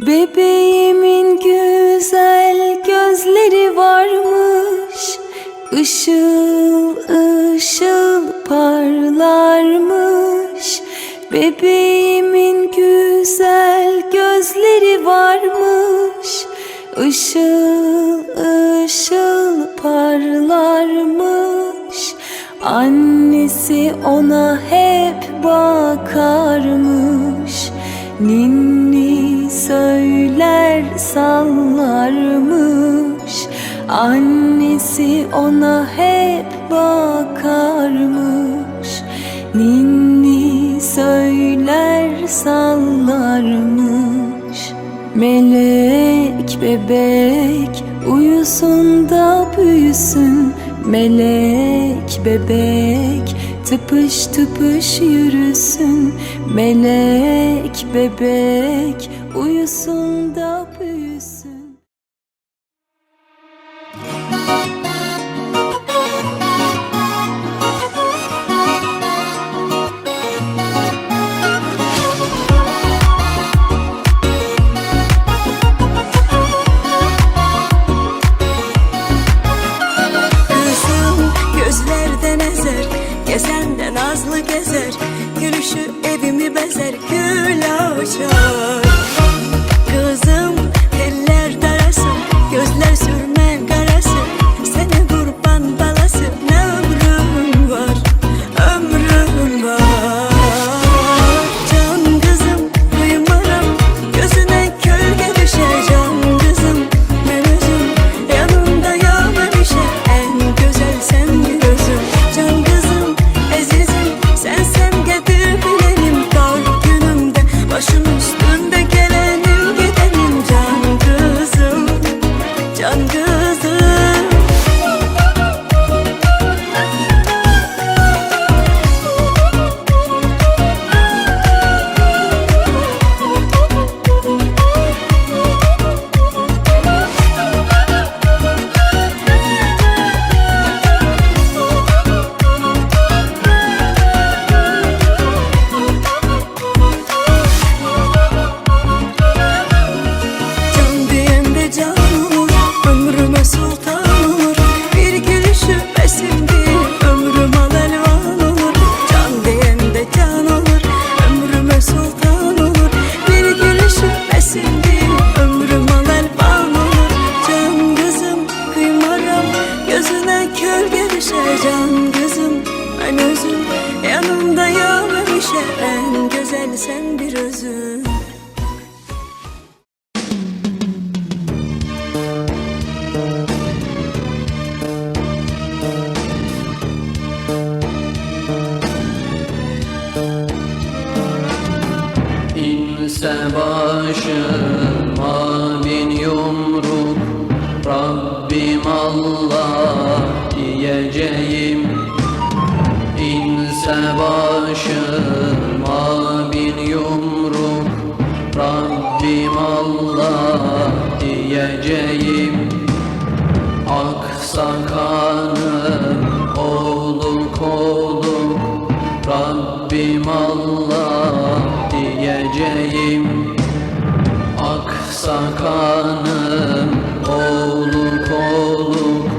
Bebeğimin güzel gözleri varmış. Işıl ışıl parlarmış. Bebeğimin güzel gözleri varmış. Işıl ışıl parlarmış. Annesi ona hep bakarmış. Ninni söyler sallarmış. Annesi ona hep bakarmış. Ninni söyler sallarmış. Melek bebek uyusun da büyüsün. Melek bebek Tıpış tıpış yürüsün melek bebek. Uyusun da geleceğim Ak sakalım oğlum kolum Rabbim Allah diyeceğim. Ak sakalım oğlum kolum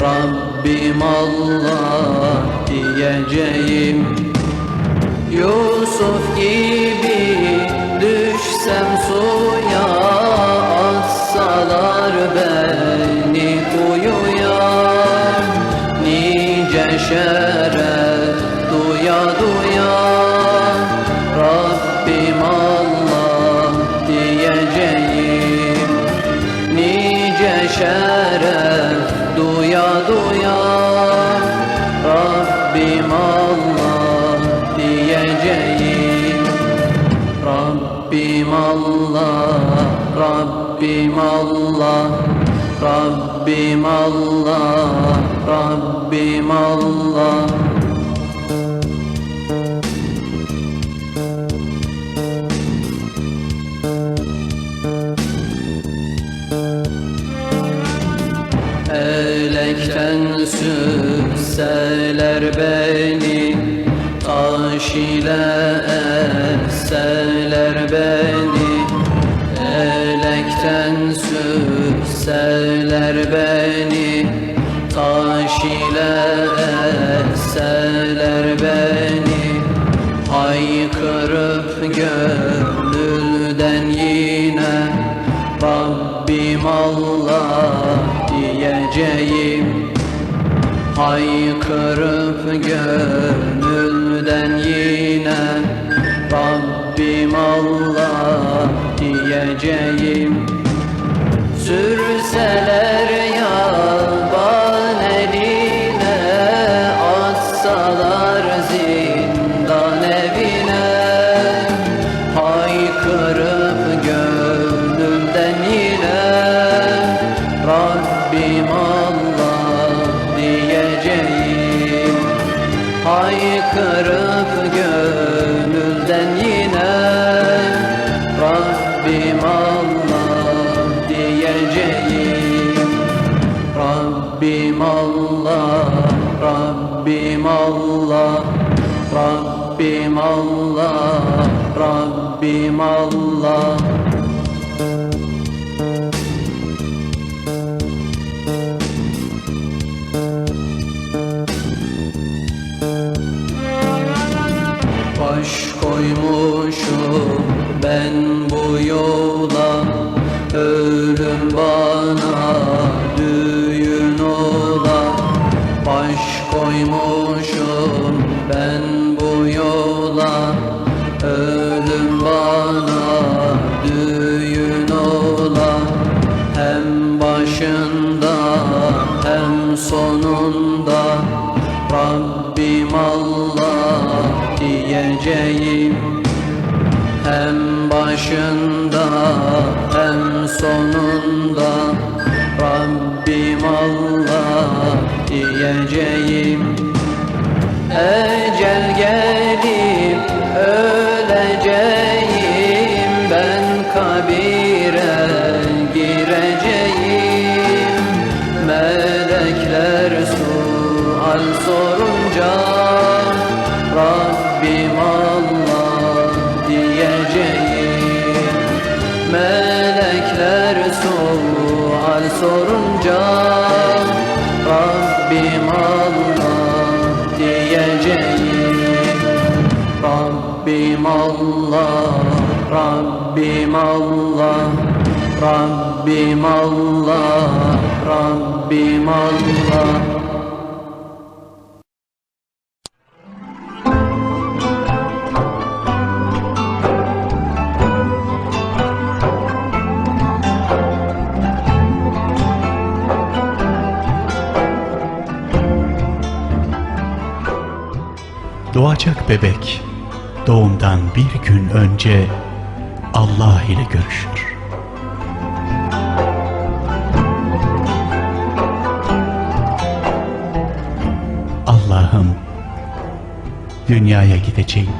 Rabbim Allah diyeceğim. Yusuf gibi Allah Rabbim Allah Rabbim Allah. Elekten süseler beni Taş ile diyeceğim Haykırıp gönülden yine Rabbim Allah diyeceğim. Sürseler yaban Rabbim Allah diyeceğim Ecel gelip Rabbim Allah, Rabbim Allah Doğacak bebek doğumdan bir gün önce Allah ile görüşür. Dünyaya gideceğim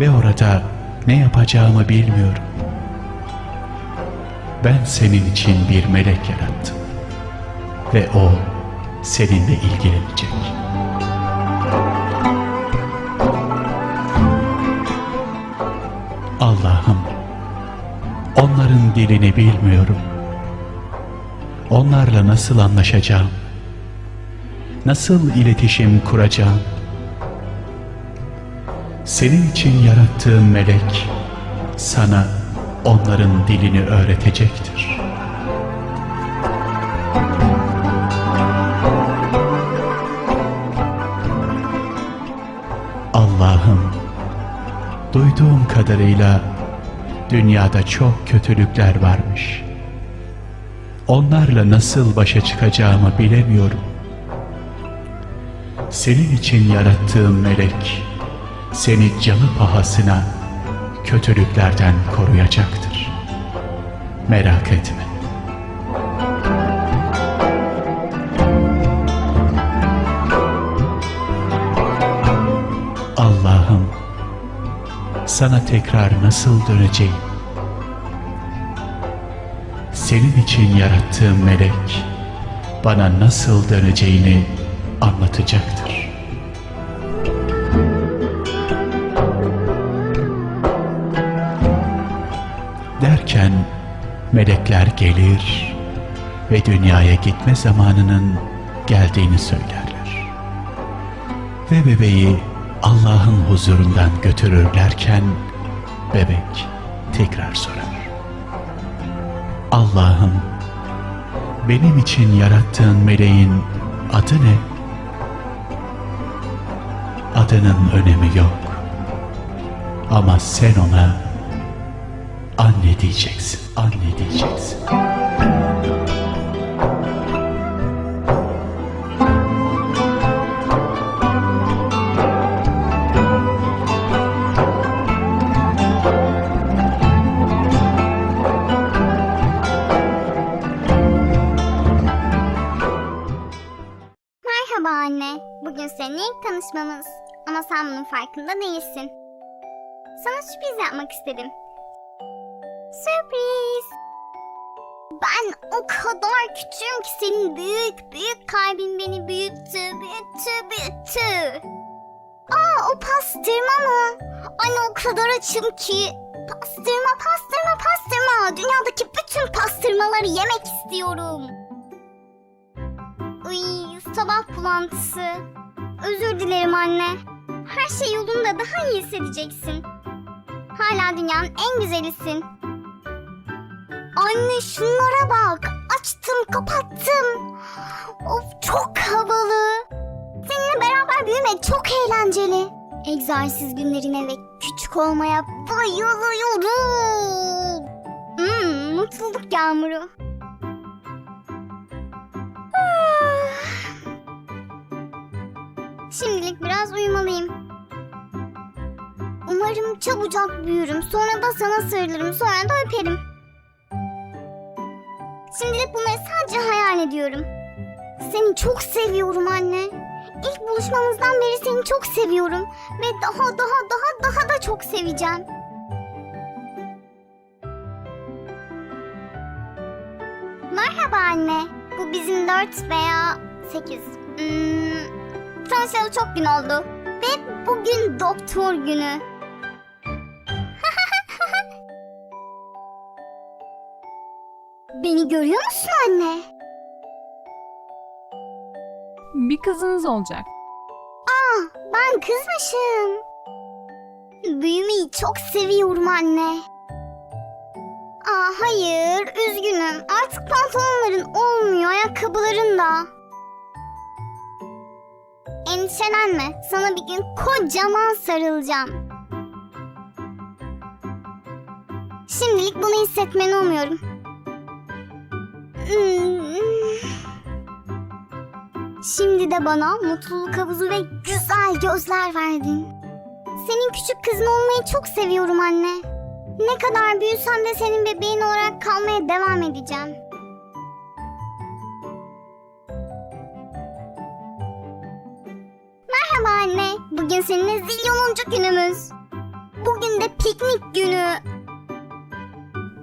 ve orada ne yapacağımı bilmiyorum. Ben senin için bir melek yarattım ve o seninle ilgilenecek. Allah'ım onların dilini bilmiyorum. Onlarla nasıl anlaşacağım? Nasıl iletişim kuracağım? Senin için yarattığım melek sana onların dilini öğretecektir. Allah'ım duyduğum kadarıyla dünyada çok kötülükler varmış. Onlarla nasıl başa çıkacağımı bilemiyorum. Senin için yarattığım melek seni canı pahasına kötülüklerden koruyacaktır. Merak etme. Allah'ım sana tekrar nasıl döneceğim? Senin için yarattığım melek bana nasıl döneceğini anlatacaktır. Melekler gelir ve dünyaya gitme zamanının geldiğini söylerler. Ve bebeği Allah'ın huzurundan götürürlerken bebek tekrar sorar. Allah'ım benim için yarattığın meleğin adı ne? Adının önemi yok. Ama sen ona anne diyeceksin, anne diyeceksin. Merhaba anne. Bugün seninle tanışmamız. Ama sen bunun farkında değilsin. Sana sürpriz yapmak istedim. Sürpriz. Ben o kadar küçüğüm ki senin büyük büyük kalbin beni büyüttü, büyüttü, büyüttü. Aa o pastırma mı? Anne o kadar açım ki. Pastırma, pastırma, pastırma. Dünyadaki bütün pastırmaları yemek istiyorum. Uy, sabah bulantısı. Özür dilerim anne. Her şey yolunda daha iyi hissedeceksin. Hala dünyanın en güzelisin. Anne şunlara bak. Açtım, kapattım. Of çok havalı. Seninle beraber büyümek çok eğlenceli. Egzersiz günlerine ve küçük olmaya bayılıyorum. Hmm, mutluluk yağmuru. Şimdilik biraz uyumalıyım. Umarım çabucak büyürüm. Sonra da sana sarılırım. Sonra da öperim. Şimdilik bunları sadece hayal ediyorum. Seni çok seviyorum anne. İlk buluşmamızdan beri seni çok seviyorum. Ve daha daha daha daha da çok seveceğim. Merhaba anne. Bu bizim dört veya sekiz. Hmm, Tanışalı çok gün oldu. Ve bugün doktor günü. Beni görüyor musun anne? Bir kızınız olacak. Aa, ben kızmışım. Büyümeyi çok seviyorum anne. Aa, hayır, üzgünüm. Artık pantolonların olmuyor, ayakkabıların da. Endişelenme, sana bir gün kocaman sarılacağım. Şimdilik bunu hissetmeni umuyorum. Şimdi de bana mutluluk havuzu ve güzel gözler verdin. Senin küçük kızın olmayı çok seviyorum anne. Ne kadar büyüsem de senin bebeğin olarak kalmaya devam edeceğim. Merhaba anne. Bugün seninle zilyonuncu günümüz. Bugün de piknik günü.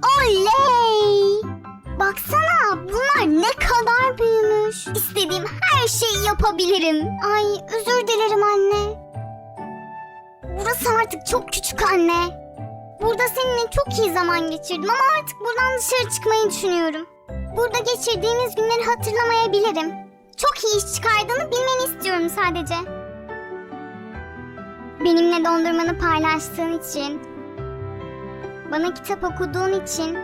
Oley! Baksana bunlar ne kadar büyümüş. İstediğim her şeyi yapabilirim. Ay özür dilerim anne. Burası artık çok küçük anne. Burada seninle çok iyi zaman geçirdim ama artık buradan dışarı çıkmayı düşünüyorum. Burada geçirdiğimiz günleri hatırlamayabilirim. Çok iyi iş çıkardığını bilmeni istiyorum sadece. Benimle dondurmanı paylaştığın için, bana kitap okuduğun için,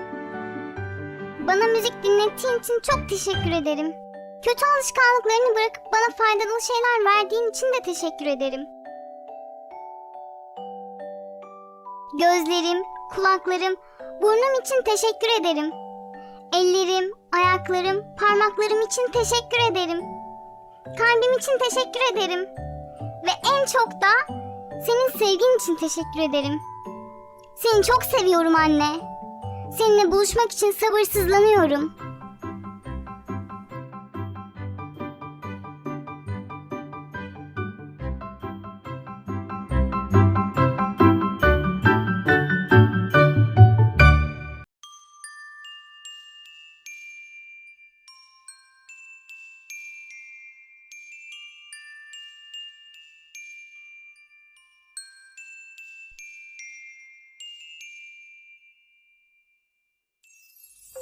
bana müzik dinlettiğin için çok teşekkür ederim. Kötü alışkanlıklarını bırakıp bana faydalı şeyler verdiğin için de teşekkür ederim. Gözlerim, kulaklarım, burnum için teşekkür ederim. Ellerim, ayaklarım, parmaklarım için teşekkür ederim. Kalbim için teşekkür ederim. Ve en çok da senin sevgin için teşekkür ederim. Seni çok seviyorum anne. Seninle buluşmak için sabırsızlanıyorum.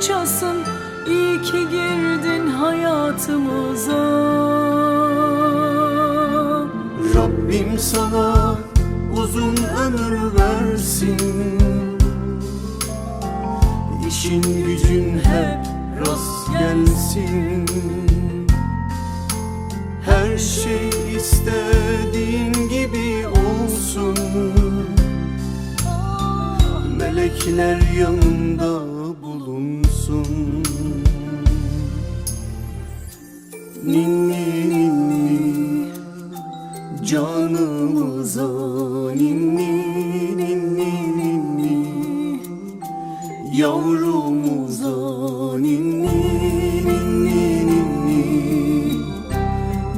parçasın iyi ki girdin hayatımıza. Rabbim sana uzun ömür versin. İşin gücün hep rast gelsin. Her şey istediğin gibi olsun Melekler yanında bulunsun. Ninni ninni Canımıza ninni ninni ninni Yavrumuza ninni ninni ninni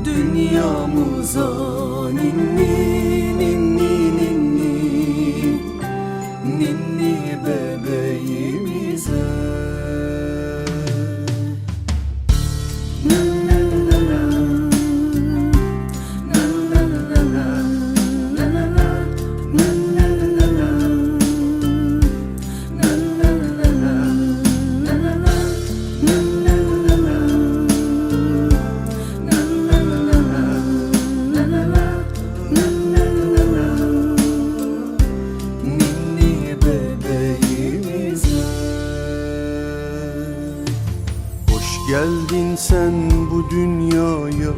Dünyamıza geldin sen bu dünyaya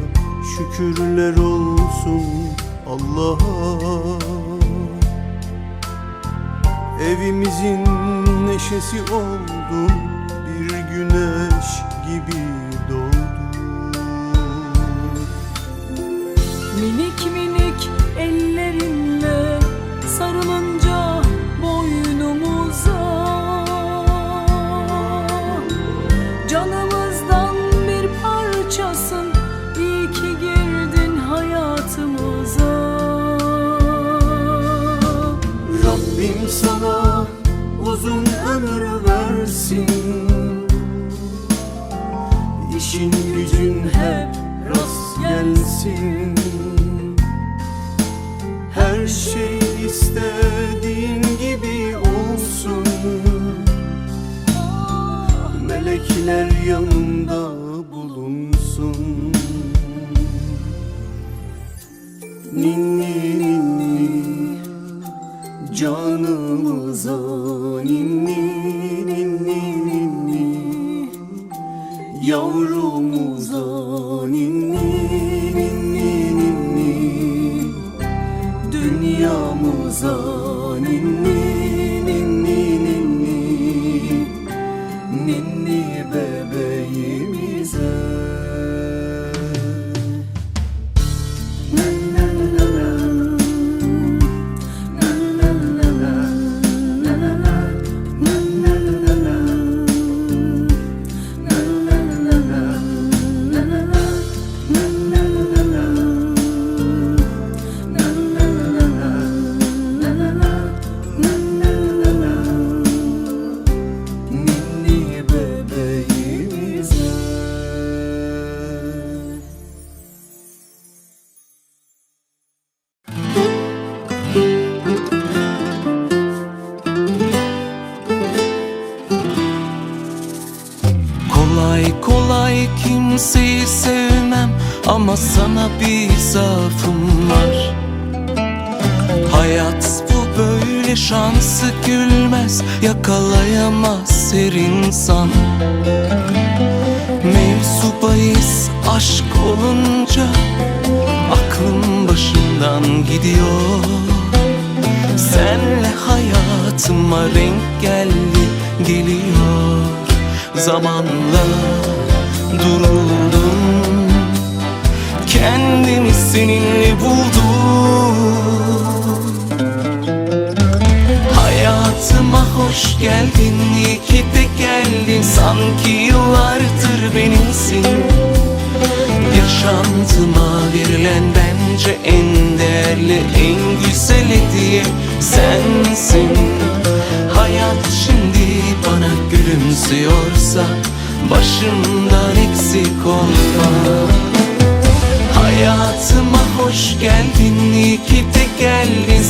Şükürler olsun Allah'a. Evimizin neşesi oldun Bir güneş gibi doğdun Minik minik başımdan gidiyor. Senle hayatıma renk geldi geliyor. Zamanla duruldum. Kendimi seninle buldum. Hayatıma hoş geldin iyi ki de geldin. Sanki yıllardır benimsin Yaşantıma verilen bence en değerli en güzel hediye sensin. Hayat şimdi bana gülümsüyorsa Başımdan eksik olma. Hayatıma hoş geldin iyi ki de geldin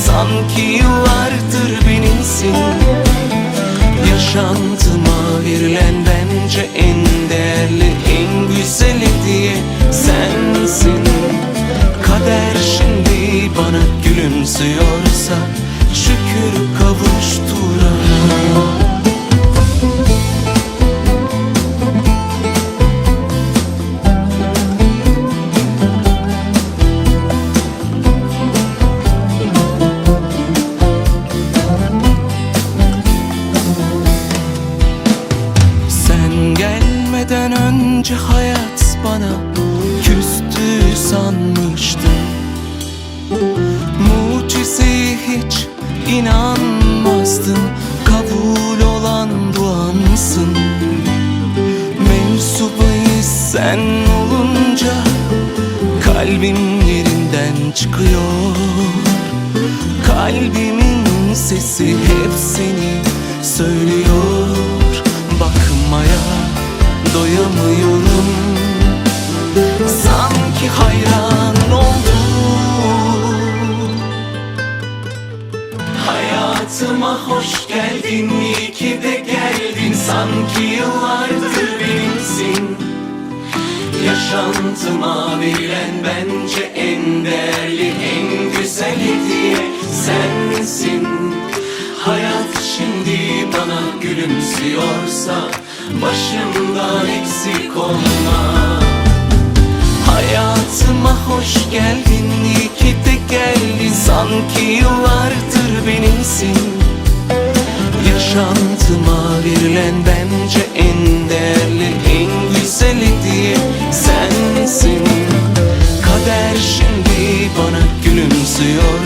sen olunca Kalbim yerinden çıkıyor. Kalbimin sesi hep seni söylüyor. Bakmaya doyamıyorum. Sanki hayran oldum. Hayatıma hoş geldin iyi ki de geldin. Sanki yıllardır benimsin Yaşantıma verilen bence en değerli en güzel hediye sensin. Hayat şimdi bana gülümsüyorsa başımdan eksik olma. Hayatıma hoş geldin iyi ki de geldin. Sanki yıllardır benimsin. Yaşantıma verilen bence gülümsüyorsa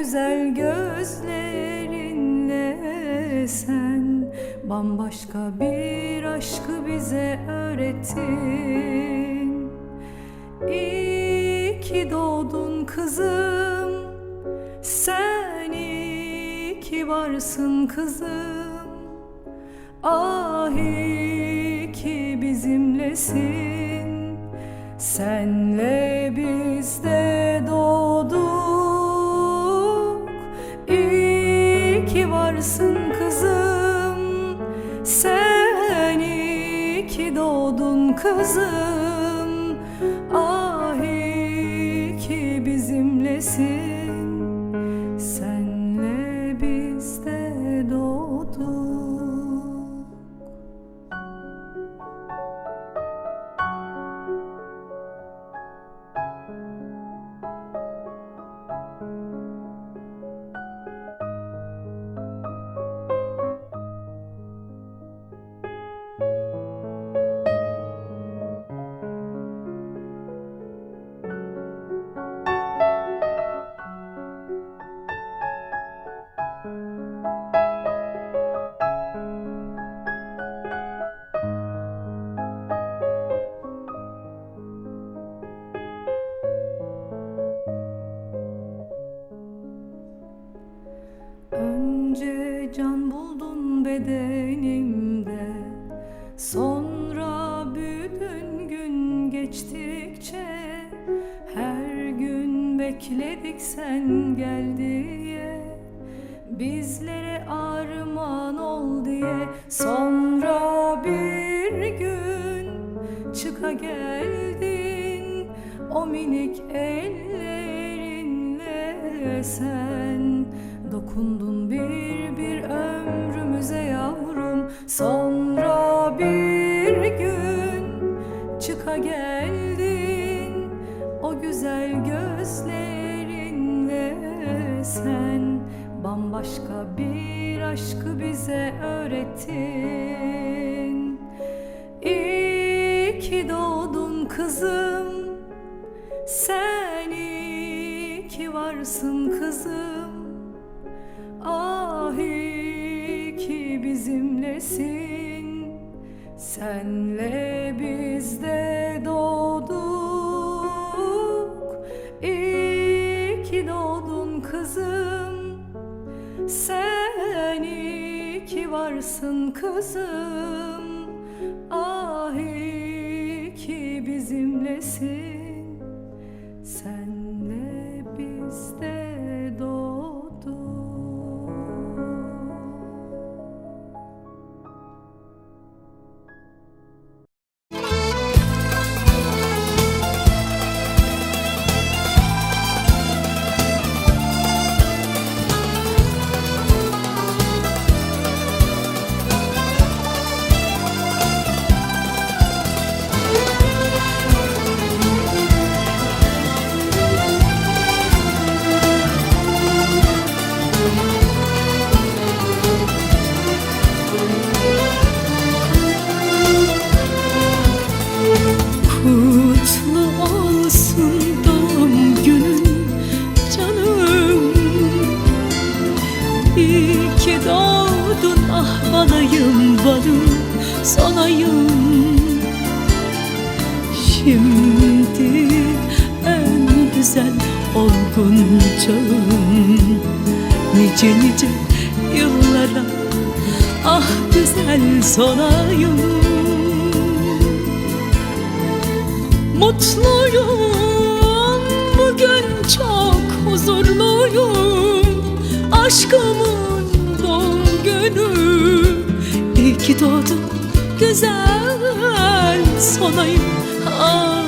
güzel gözlerinle sen Bambaşka bir aşkı bize öğrettin. İyi ki doğdun kızım Sen iyi ki varsın kızım. Ah iyi ki bizimlesin Senle biz kızım Armağan ol diye Sonra bir gün çıka geldin O minik ellerinle sen Dokundun bir bir ömrümüze yavrum. Sonra bir gün çıka geldin O güzel gözlerinle sen Bambaşka bir aşkı bize öğrettin İyi ki doğdun kızım. Sen iyi ki varsın kızım. Ah iyi ki bizimlesin. Senle ki varsın kızım Ah iyi ki bizimlesin Nice nice yıllara ah güzel sonayım. Mutluyum bugün çok huzurluyum. Aşkımın doğum günü İyi ki doğdun güzel sonayım. Ah